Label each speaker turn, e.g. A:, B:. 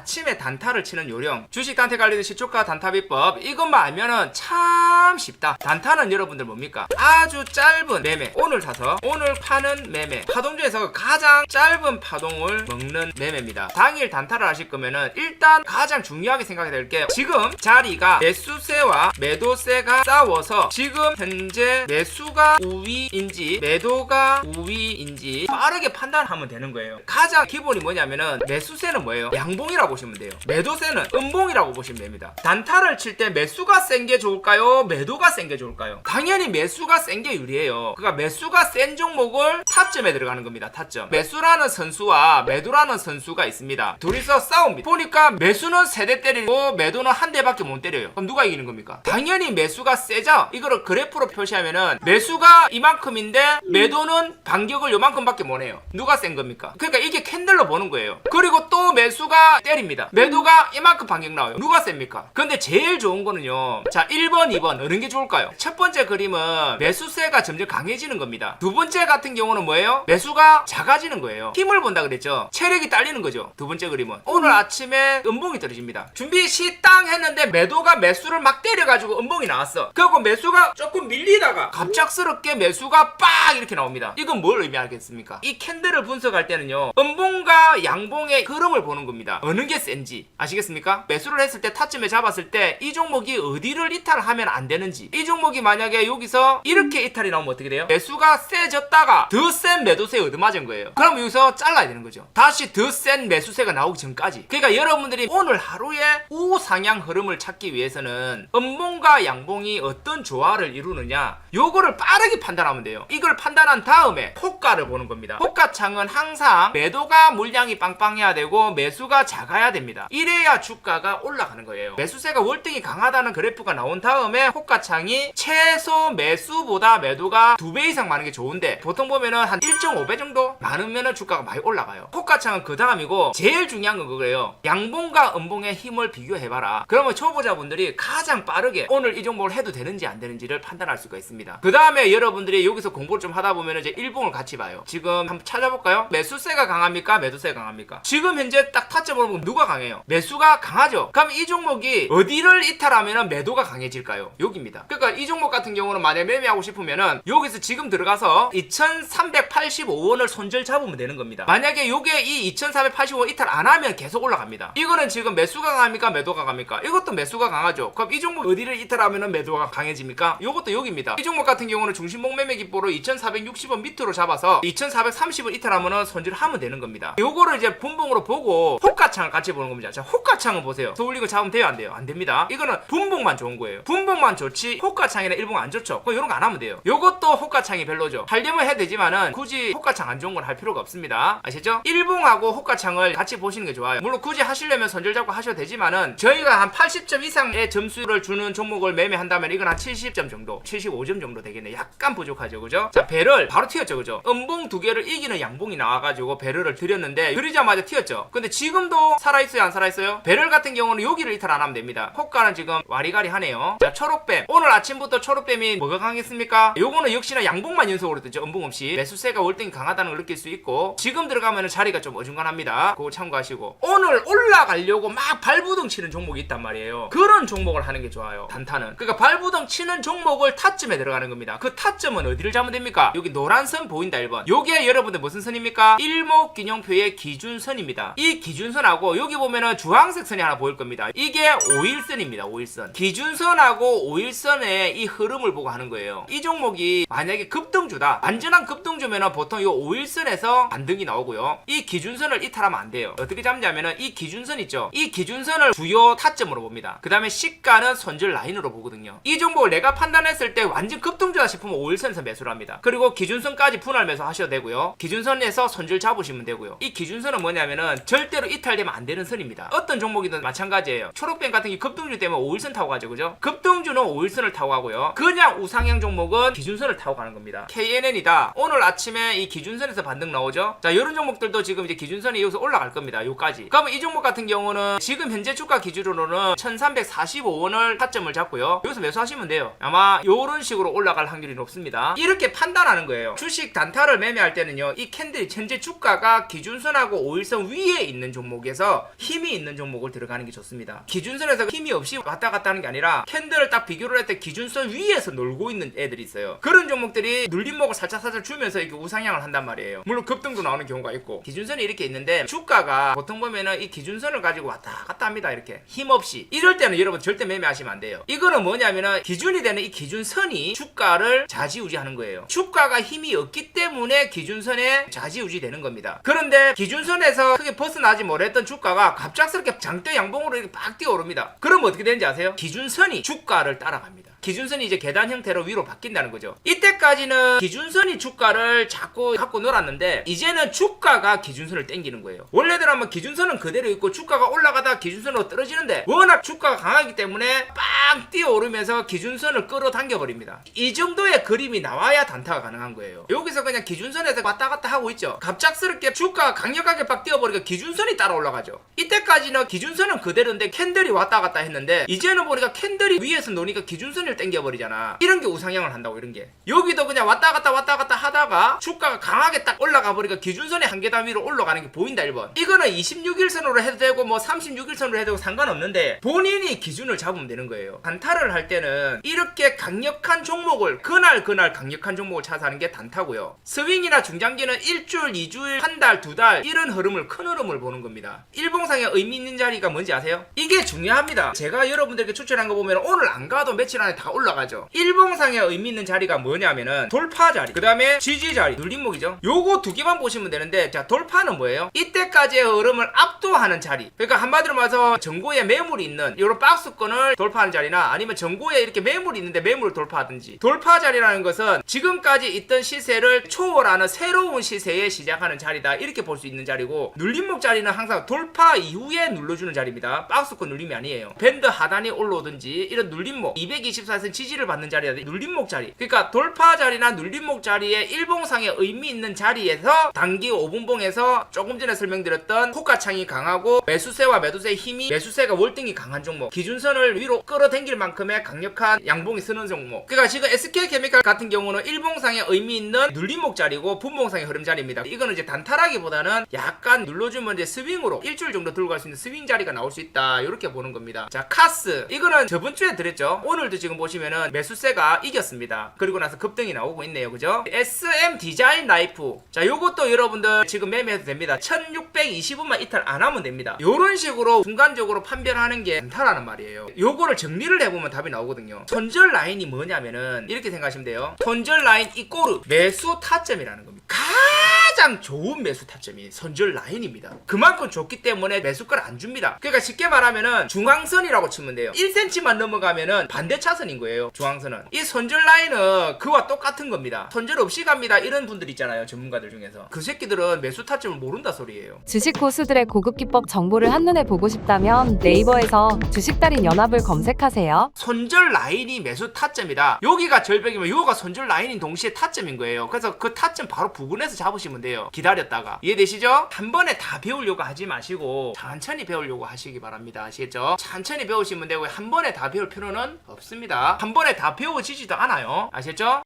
A: 아침에 단타를 치는 요령. 주식 단타 관리는 시초가 단타 비법. 이것만 알면은 참 쉽다. 단타는 여러분들 뭡니까? 아주 짧은 매매. 오늘 사서 오늘 파는 매매. 파동 중에서 가장 짧은 파동을 먹는 매매입니다. 당일 단타를 하실 거면은 일단 가장 중요하게 생각해야 될 게 지금 자리가 매수세와 매도세가 싸워서 지금 현재 매수가 우위인지 매도가 우위인지 빠르게 판단하면 되는 거예요. 가장 기본이 뭐냐면은 매수세는 뭐예요? 양봉이라고 보시면 돼요. 매도세는 음봉이라고 보시면 됩니다. 단타를 칠 때 매수가 센 게 좋을까요? 매도가 센 게 좋을까요? 당연히 매수가 센 게 유리해요. 그러니까 매수가 센 종목을 타점에 들어가는 겁니다. 타점. 매수라는 선수와 매도라는 선수가 있습니다. 둘이서 싸웁니다. 보니까 매수는 세 대 때리고 매도는 한 대밖에 못 때려요. 그럼 누가 이기는 겁니까? 당연히 매수가 세죠 이거를 그래프로 표시하면은 매수가 이만큼인데 매도는 반격을 요만큼밖에 못 해요. 누가 센 겁니까? 그러니까 이게 캔들로 보는 거예요. 그리고 또 매수가 때 립니다. 매도가 이만큼 반격 나와요. 누가 셉니까? 근데 제일 좋은 거는요. 자 1번 2번. 어느 게 좋을까요? 첫 번째 그림은 매수세가 점점 강해지는 겁니다. 두 번째 같은 경우는 뭐예요? 매수가 작아지는 거예요. 힘을 본다 그랬죠? 체력이 딸리는 거죠. 두 번째 그림은. 오늘 아침에 음봉이 떨어집니다. 준비 시 땅 했는데 매도가 매수를 막 때려가지고 음봉이 나왔어. 그리고 매수가 조금 밀리다가 갑작스럽게 매수가 빡 이렇게 나옵니다. 이건 뭘 의미하겠습니까? 이 캔들을 분석할 때는요. 음봉과 양봉의 흐름을 보는 겁니다. 어느 게 센지 아시겠습니까? 매수를 했을 때 타점에 잡았을 때 이 종목이 어디를 이탈하면 안 되는지. 이 종목이 만약에 여기서 이렇게 이탈이 나오면 어떻게 돼요? 매수가 세졌다가 더 센 매도세에 얻어맞은 거예요. 그럼 여기서 잘라야 되는 거죠. 다시 더 센 매수세가 나오기 전까지. 그러니까 여러분들이 오늘 하루에 우상향 흐름을 찾기 위해서는 음봉과 양봉이 어떤 조화를 이루느냐 요거를 빠르게 판단하면 돼요. 이걸 판단한 다음에 호가를 보는 겁니다. 호가창은 항상 매도가 물량이 빵빵해야 되고 매수가 작아 야 됩니다. 이래야 주가가 올라가는 거예요. 매수세가 월등히 강하다는 그래프가 나온 다음에 호가창이 최소 매수보다 매도가 두배 이상 많은 게 좋은데 보통 보면은 한 1.5배 정도 많으면은 주가가 많이 올라가요. 호가창은 그 다음이고 제일 중요한 건 그거예요. 양봉과 음봉의 힘을 비교해봐라. 그러면 초보자분들이 가장 빠르게 오늘 이 종목을 해도 되는지 안 되는지를 판단할 수가 있습니다. 그 다음에 여러분들이 여기서 공부를 좀 하다 보면 이제 일봉을 같이 봐요. 지금 한번 찾아볼까요? 매수세가 강합니까? 매도세가 강합니까? 지금 현재 딱 타점으로 보면 누가 강해요? 매수가 강하죠? 그럼 이 종목이 어디를 이탈하면 매도가 강해질까요? 여기입니다. 그러니까 이 종목 같은 경우는 만약 매매하고 싶으면은 여기서 지금 들어가서 2385원을 손절 잡으면 되는 겁니다. 만약에 요게 이 2485원 이탈 안 하면 계속 올라갑니다. 이거는 지금 매수가 강합니까? 매도가 강합니까? 이것도 매수가 강하죠. 그럼 이 종목 어디를 이탈하면 매도가 강해집니까? 요것도 여기입니다. 이 종목 같은 경우는 중심목 매매 기포로 2460원 밑으로 잡아서 2430원 이탈하면 손절하면 되는 겁니다. 요거를 이제 분봉으로 보고 호가창 을 같이 보는 겁니다. 자 호가창을 보세요. 서울리그 잡으면 돼요? 안 돼요? 안 됩니다. 이거는 분봉만 좋은 거예요. 분봉만 좋지 호가창이나 일봉 안 좋죠? 그럼 이런 거 안 하면 돼요. 요것도 호가창이 별로죠. 하려면 해야 되지만은 굳이 호가창 안 좋은 걸할 필요가 없습니다. 아시죠? 일봉하고 호가창을 같이 보시는 게 좋아요. 물론 굳이 하시려면 손절 잡고 하셔도 되지만은 저희가 한 80점 이상의 점수를 주는 종목을 매매한다면 이건 한 70점 정도 75점 정도 되겠네. 약간 부족하죠. 그죠? 자 배를 바로 튀었죠. 그죠? 음봉 두 개를 이기는 양봉이 나와가지고 배럴을 드렸는데 드리자마자 튀었죠. 근데 지금도 살아있어요 안 살아있어요? 배럴 같은 경우는 여기를 이탈 안 하면 됩니다. 호가는 지금 와리가리 하네요. 자 초록뱀. 오늘 아침부터 초록뱀이 뭐가 강했습니까? 요거는 역시나 양봉만 연속으로 뜨죠 음봉 없이. 매수세가 월등히 강하다는 걸 느낄 수 있고 지금 들어가면 자리가 좀 어중간합니다. 그거 참고하시고. 오늘 올라가려고 막 발부둥 치는 종목이 있단 말이에요. 그런 종목을 하는 게 좋아요 단타는. 그러니까 발부둥 치는 종목을 타점에 들어가는 겁니다. 그 타점은 어디를 잡으면 됩니까? 여기 노란 선 보인다 1번. 요게 여러분들 무슨 선입니까? 일목균형표의 기준선입니다. 이 기준선하 고 여기 보면은 주황색 선이 하나 보일 겁니다. 이게 5일선입니다 5일선. 기준선하고 5일선의 이 흐름을 보고 하는 거예요. 이 종목이 만약에 급등주다 완전한 급등주면은 보통 이 5일선에서 반등이 나오고요. 이 기준선을 이탈하면 안 돼요. 어떻게 잡냐면은 이 기준선 있죠? 이 기준선을 주요 타점으로 봅니다. 그 다음에 시가는 손절 라인으로 보거든요. 이 종목을 내가 판단했을 때 완전 급등주다 싶으면 5일선에서 매수를 합니다. 그리고 기준선까지 분할 매수 하셔도 되고요. 기준선에서 손절 잡으시면 되고요. 이 기준선은 뭐냐면은 절대로 이탈되면 안 되는 선입니다. 어떤 종목이든 마찬가지예요. 초록뱀 같은 게 급등주 때문에 5일선 타고 가죠. 그죠? 급등주는 5일선을 타고 가고요. 그냥 우상향 종목은 기준선을 타고 가는 겁니다. KNN이다. 오늘 아침에 이 기준선에서 반등 나오죠? 자 이런 종목들도 지금 이제 기준선이 여기서 올라갈 겁니다. 요까지. 그러면 이 종목 같은 경우는 지금 현재 주가 기준으로는 1345원을 타점을 잡고요. 여기서 매수하시면 돼요. 아마 요런 식으로 올라갈 확률이 높습니다. 이렇게 판단하는 거예요. 주식 단타를 매매할 때는요 이 캔들이 현재 주가가 기준선하고 5일선 위에 있는 종목에서 기준선에서 힘이 있는 종목을 들어가는 게 좋습니다. 기준선에서 힘이 없이 왔다 갔다 하는 게 아니라 캔들을 딱 비교를 할 때 기준선 위에서 놀고 있는 애들이 있어요. 그런 종목들이 눌림목을 살짝 살짝 주면서 이렇게 우상향을 한단 말이에요. 물론 급등도 나오는 경우가 있고 기준선이 이렇게 있는데 주가가 보통 보면은 이 기준선을 가지고 왔다 갔다 합니다. 이렇게 힘없이 이럴 때는 여러분 절대 매매하시면 안 돼요. 이거는 뭐냐면은 기준이 되는 이 기준선이 주가를 좌지우지하는 거예요. 주가가 힘이 없기 때문에 기준선에 좌지우지 되는 겁니다. 그런데 기준선에서 크게 벗어나지 못했던 주가가 갑작스럽게 장대 양봉으로 이렇게 팍 뛰어오릅니다. 그럼 어떻게 되는지 아세요? 기준선이 주가를 따라갑니다. 기준선이 이제 계단 형태로 위로 바뀐다는 거죠. 이때까지는 기준선이 주가를 자꾸 갖고 놀았는데 이제는 주가가 기준선을 땡기는 거예요. 원래대로면 기준선은 그대로 있고 주가가 올라가다 기준선으로 떨어지는데 워낙 주가가 강하기 때문에 빵 뛰어오르면서 기준선을 끌어당겨 버립니다. 이 정도의 그림이 나와야 단타가 가능한 거예요. 여기서 그냥 기준선에서 왔다 갔다 하고 있죠. 갑작스럽게 주가가 강력하게 빡 뛰어버리니까 기준선이 따라 올라가죠. 이때까지는 기준선은 그대로인데 캔들이 왔다 갔다 했는데 이제는 보니까 캔들이 위에서 노니까 기준선을 땡겨버리잖아. 이런 게 우상향을 한다고 이런 게. 여기도 그냥 왔다 갔다 왔다 갔다 하다가 주가가 강하게 딱 올라가 버리니까 기준선의 한 계단 위로 올라가는 게 보인다 1번. 이거는 26일선으로 해도 되고 뭐 36일선으로 해도 되고 상관없는데 본인이 기준을 잡으면 되는 거예요. 단타를 할 때는 이렇게 강력한 종목을 그날 그날 강력한 종목을 찾아서 하는 게 단타고요. 스윙이나 중장기는 일주일, 이주일, 한 달, 두 달 이런 흐름을 큰 흐름을 보는 겁니다. 일봉상의 의미 있는 자리가 뭔지 아세요? 이게 중요합니다. 제가 여러분들께 추천한 거 보면 오늘 안 가도 며칠 안에 다 올라가죠. 일봉상의 의미 있는 자리가 뭐냐면은 돌파 자리, 그 다음에 지지 자리, 눌림목이죠. 요거 두 개만 보시면 되는데 자 돌파는 뭐예요? 이때까지의 흐름을 압도하는 자리. 그러니까 한마디로 말해서 전고에 매물이 있는 요런 박스권을 돌파하는 자리 나 아니면 전고에 이렇게 매물이 있는데 매물을 돌파하든지. 돌파 자리라는 것은 지금까지 있던 시세를 초월하는 새로운 시세에 시작하는 자리다. 이렇게 볼 수 있는 자리고 눌림목 자리는 항상 돌파 이후에 눌러주는 자리입니다. 박스권 눌림이 아니에요. 밴드 하단이 올라오든지 이런 눌림목 224에서 지지를 받는 자리가 눌림목 자리. 그러니까 돌파 자리나 눌림목 자리에 일봉상의 의미 있는 자리에서 단기 5분봉에서 조금 전에 설명드렸던 호가창이 강하고 매수세와 매도세의 힘이 매수세가 월등히 강한 종목. 기준선을 위로 끌어당 길 만큼의 강력한 양봉이 쓰는 종목. 그러니까 지금 SK케미칼 같은 경우는 일봉상의 의미 있는 눌림목 자리고 분봉상의 흐름 자리입니다. 이거는 이제 단타라기보다는 약간 눌러주면 이제 스윙으로 일주일 정도 들고 갈 수 있는 스윙 자리가 나올 수 있다. 이렇게 보는 겁니다. 자 카스. 이거는 저번 주에 드렸죠. 오늘도 지금 보시면은 매수세가 이겼습니다. 그리고 나서 급등이 나오고 있네요. 그죠? SM 디자인 라이프. 자 요것도 여러분들 지금 매매해도 됩니다. 1620원만 이탈 안 하면 됩니다. 요런 식으로 순간적으로 판별하는 게 단타라는 말이에요. 요거를 정리 를 해보면 답이 나오거든요. 손절 라인이 뭐냐면은 이렇게 생각하시면 돼요. 손절 라인 이꼬르 매수 타점이라는 겁니다. 가 장 좋은 매수 타점이 선절 라인입니다. 그만큼 좋기 때문에 매수가를 안 줍니다. 그러니까 쉽게 말하면은 중앙선이라고 치면 돼요. 1cm만 넘어가면은 반대 차선인 거예요. 중앙선은. 이 선절 라인은 그와 똑같은 겁니다. 선절 없이 갑니다. 이런 분들 있잖아요. 전문가들 중에서. 그 새끼들은 매수 타점을 모른다 소리예요.
B: 주식 고수들의 고급 기법 정보를 한눈에 보고 싶다면 네이버에서 주식 달인 연합을 검색하세요.
A: 손절 라인이 매수 타점이다. 여기가 절벽이면 요가 손절 라인인 동시에 타점인 거예요. 그래서 그 타점 바로 부근에서 잡으시면 돼요. 기다렸다가. 이해되시죠? 한 번에 다 배우려고 하지 마시고 천천히 배우려고 하시기 바랍니다. 아시겠죠? 천천히 배우시면 되고 한 번에 다 배울 필요는 없습니다. 한 번에 다 배워지지도 않아요. 아시겠죠?